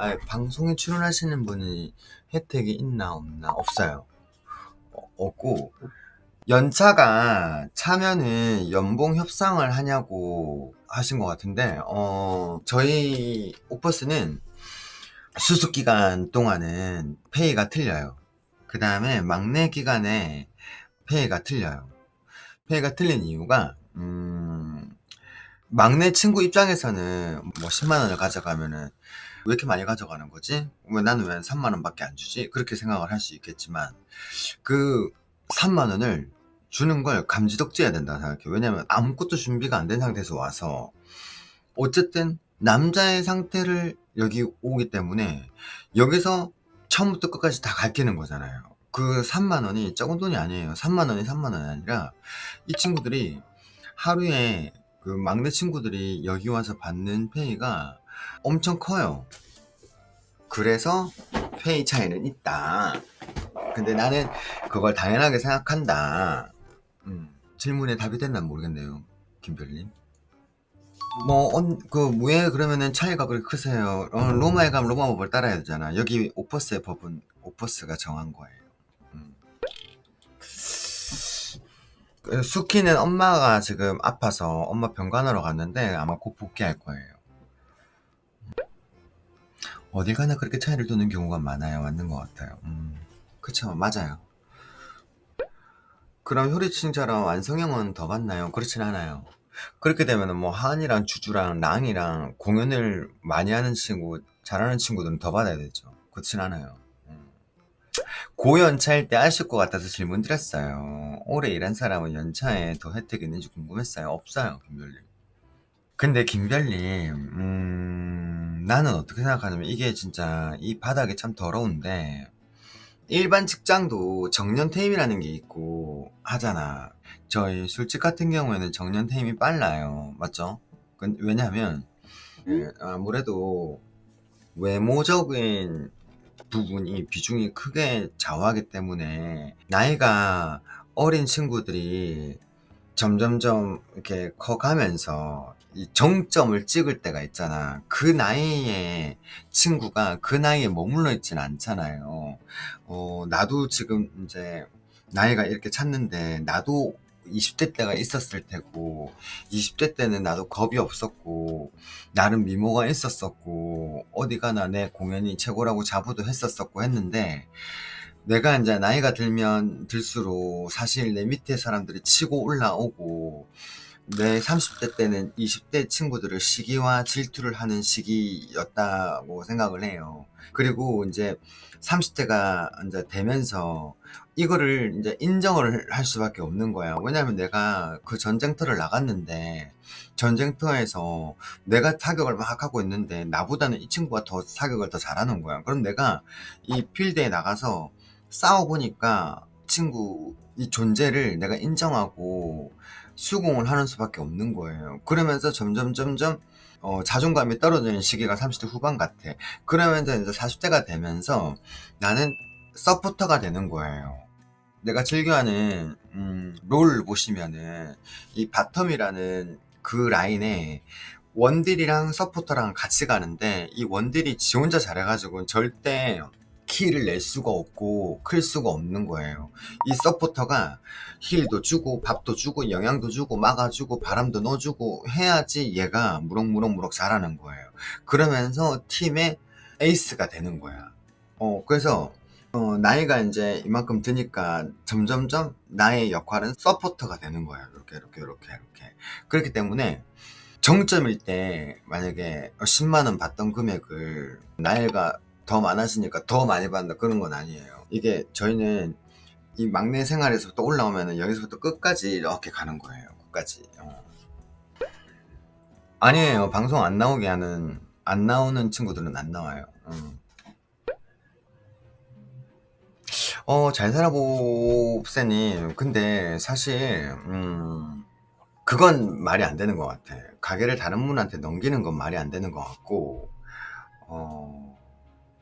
아, 방송에 출연하시는 분이 혜택이 있나 없나 없어요. 어, 없고 연차가 차면은 연봉 협상을 하냐고 하신 것 같은데 어 저희 옥버스는 수습 기간 동안은 페이가 틀려요. 그 다음에 막내 기간에 페이가 틀려요. 페이가 틀린 이유가 음 막내 친구 입장에서는 뭐 10만 원을 가져가면은 왜 이렇게 많이 가져가는 거지? 왜 나는 왜 3만 원밖에 안 주지? 그렇게 생각을 할 수 있겠지만 그 3만 원을 주는 걸 감지덕지해야 된다고 생각해요. 왜냐면 아무것도 준비가 안 된 상태에서 와서 어쨌든 남자의 상태를 여기 오기 때문에 여기서 처음부터 끝까지 다 가르치는 거잖아요. 그 3만 원이 적은 돈이 아니에요. 3만 원이 3만 원이 아니라 이 친구들이 하루에 그 막내 친구들이 여기 와서 받는 페이가 엄청 커요. 그래서 페이 차이는 있다. 근데 나는 그걸 당연하게 생각한다. 음, 질문에 답이 됐나 모르겠네요. 김별님. 뭐, 언, 그, 왜 그러면은 차이가 그렇게 크세요? 어, 로마에 가면 로마 법을 따라야 되잖아. 여기 오퍼스의 법은 오퍼스가 정한 거예요. 수키는 엄마가 지금 아파서 엄마 병간호로 갔는데 아마 곧 복귀할 거예요. 어딜 가나 그렇게 차이를 두는 경우가 많아요. 맞는 것 같아요. 음, 그쵸, 맞아요. 그럼 효리친처럼 완성형은 더 받나요? 그렇진 않아요. 그렇게 되면 뭐 한이랑 주주랑 랑이랑 공연을 많이 하는 친구, 잘하는 친구들은 더 받아야 되죠. 그렇진 않아요. 음. 고연차일 때 아실 것 같아서 질문 드렸어요. 오래 일한 사람은 연차에 더 혜택이 있는지 궁금했어요. 없어요, 김별님. 근데 김별님, 음, 나는 어떻게 생각하냐면 이게 진짜 이 바닥이 참 더러운데 일반 직장도 정년퇴임이라는 게 있고 하잖아. 저희 술집 같은 경우에는 정년퇴임이 빨라요. 맞죠? 그- 왜냐하면 예, 아무래도 외모적인 부분이 비중이 크게 좌우하기 때문에 나이가 어린 친구들이 점점점 이렇게 커가면서 이 정점을 찍을 때가 있잖아. 그 나이에 친구가 그 나이에 머물러 있진 않잖아요. 어, 나도 지금 이제 나이가 이렇게 찼는데 나도 20대 때가 있었을 테고 20대 때는 나도 겁이 없었고 나름 미모가 있었었고 어디 가나 내 공연이 최고라고 자부도 했었었고 했는데 내가 이제 나이가 들면 들수록 사실 내 밑에 사람들이 치고 올라오고 내 30대 때는 20대 친구들을 시기와 질투를 하는 시기였다고 생각을 해요. 그리고 이제 30대가 이제 되면서 이거를 이제 인정을 할 수밖에 없는 거야. 왜냐면 내가 그 전쟁터를 나갔는데 전쟁터에서 내가 타격을 막 하고 있는데 나보다는 이 친구가 더 타격을 더 잘하는 거야. 그럼 내가 이 필드에 나가서 싸워보니까 친구 이 존재를 내가 인정하고 수긍을 하는 수밖에 없는 거예요. 그러면서 점점 점점 어, 자존감이 떨어지는 시기가 30대 후반 같아. 그러면서 이제 40대가 되면서 나는 서포터가 되는 거예요. 내가 즐겨하는 음, 롤 보시면은 이 바텀이라는 그 라인에 원딜이랑 서포터랑 같이 가는데 이 원딜이 지 혼자 잘해가지고 절대 키를 낼 수가 없고 클 수가 없는 거예요. 이 서포터가 힐도 주고 밥도 주고 영양도 주고 막아주고 바람도 넣어주고 해야지 얘가 무럭무럭무럭 잘하는 거예요. 그러면서 팀의 에이스가 되는 거야. 어 그래서 어, 나이가 이제 이만큼 드니까 점점점 나의 역할은 서포터가 되는 거예요. 이렇게 이렇게 이렇게 이렇게 그렇기 때문에 정점일 때 만약에 10만 원 받던 금액을 나이가 더 많아지니까 더 많이 받는다 그런 건 아니에요. 이게 저희는 이 막내 생활에서부터 올라오면은 여기서부터 끝까지 이렇게 가는 거예요. 끝까지. 어. 아니에요. 방송 안 나오게 하는 안 나오는 친구들은 안 나와요. 음. 어, 잘 살아봅세님. 근데 사실 음, 그건 말이 안 되는 것 같아. 가게를 다른 분한테 넘기는 건 말이 안 되는 것 같고, 어,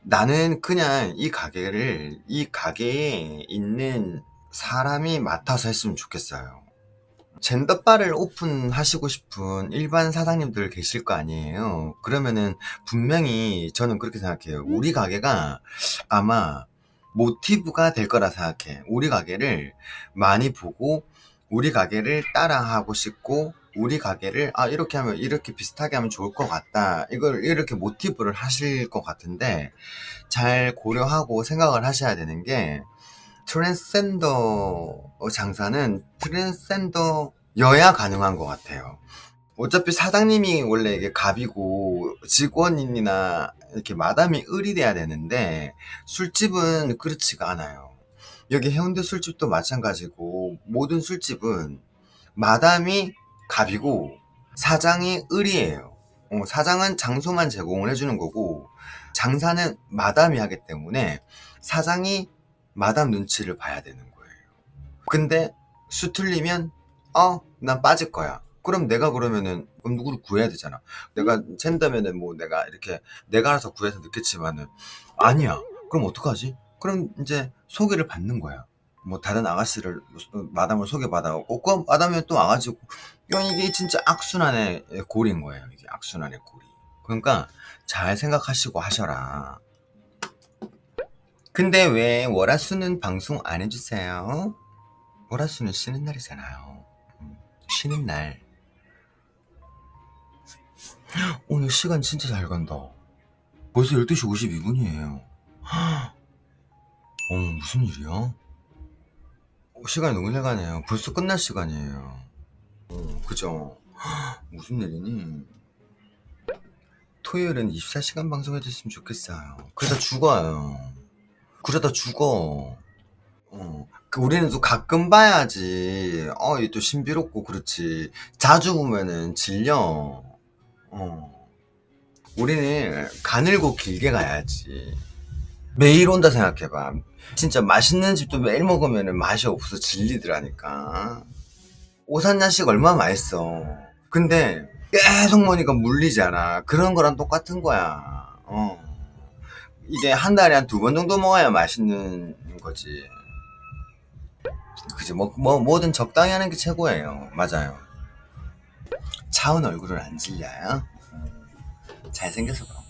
나는 그냥 이 가게를, 이 가게에 있는 사람이 맡아서 했으면 좋겠어요. 젠더바를 오픈하시고 싶은 일반 사장님들 계실 거 아니에요. 그러면은 분명히 저는 그렇게 생각해요. 우리 가게가 아마 모티브가 될 거라 생각해. 우리 가게를 많이 보고 우리 가게를 따라하고 싶고 우리 가게를 아 이렇게 하면 이렇게 비슷하게 하면 좋을 것 같다. 이걸 이렇게 모티브를 하실 것 같은데 잘 고려하고 생각을 하셔야 되는 게 트랜스젠더 장사는 트랜스젠더여야 가능한 것 같아요. 어차피 사장님이 원래 이게 갑이고 직원인이나 이렇게 마담이 을이 돼야 되는데 술집은 그렇지가 않아요. 여기 해운대 술집도 마찬가지고 모든 술집은 마담이 갑이고 사장이 을이에요. 어, 사장은 장소만 제공을 해주는 거고 장사는 마담이 하기 때문에 사장이 마담 눈치를 봐야 되는 거예요. 근데 수 틀리면 어, 난 빠질 거야. 그럼 내가 그러면은 그럼 누구를 구해야 되잖아. 내가 챈다면은 뭐 내가 이렇게 내가 알아서 구해서 넣겠지만은 아니야. 그럼 어떡하지? 그럼 이제 소개를 받는 거야. 뭐 다른 아가씨를 마담을 소개받아갖고 그 마담이 또 와가지고 야 이게 진짜 악순환의 고리인 거예요. 이게 악순환의 고리. 그러니까 잘 생각하시고 하셔라. 근데 왜 월화수는 방송 안 해주세요? 월화수는 쉬는 날이잖아요. 음, 쉬는 날. 오늘 시간 진짜 잘 간다. 벌써 12시 52분이에요. 어, 무슨 일이야? 어, 시간이 너무 잘 가네요. 벌써 끝날 시간이에요. 어, 그죠? 무슨 일이니? 토요일은 24시간 방송해줬으면 좋겠어요. 그러다 죽어요. 그러다 죽어. 어, 그 우리는 또 가끔 봐야지. 어, 이또 신비롭고 그렇지. 자주 보면은 질려. 어. 우리는 가늘고 길게 가야지. 매일 온다 생각해봐. 진짜 맛있는 집도 매일 먹으면 맛이 없어 질리더라니까. 오산야식 얼마나 맛있어. 근데 계속 먹으니까 물리잖아. 그런 거랑 똑같은 거야. 어. 이게 한 달에 한 두 번 정도 먹어야 맛있는 거지. 그지? 뭐, 뭐, 뭐든 적당히 하는 게 최고예요. 맞아요. 차은 얼굴을 안 질려요? 음, 잘생겨서 그런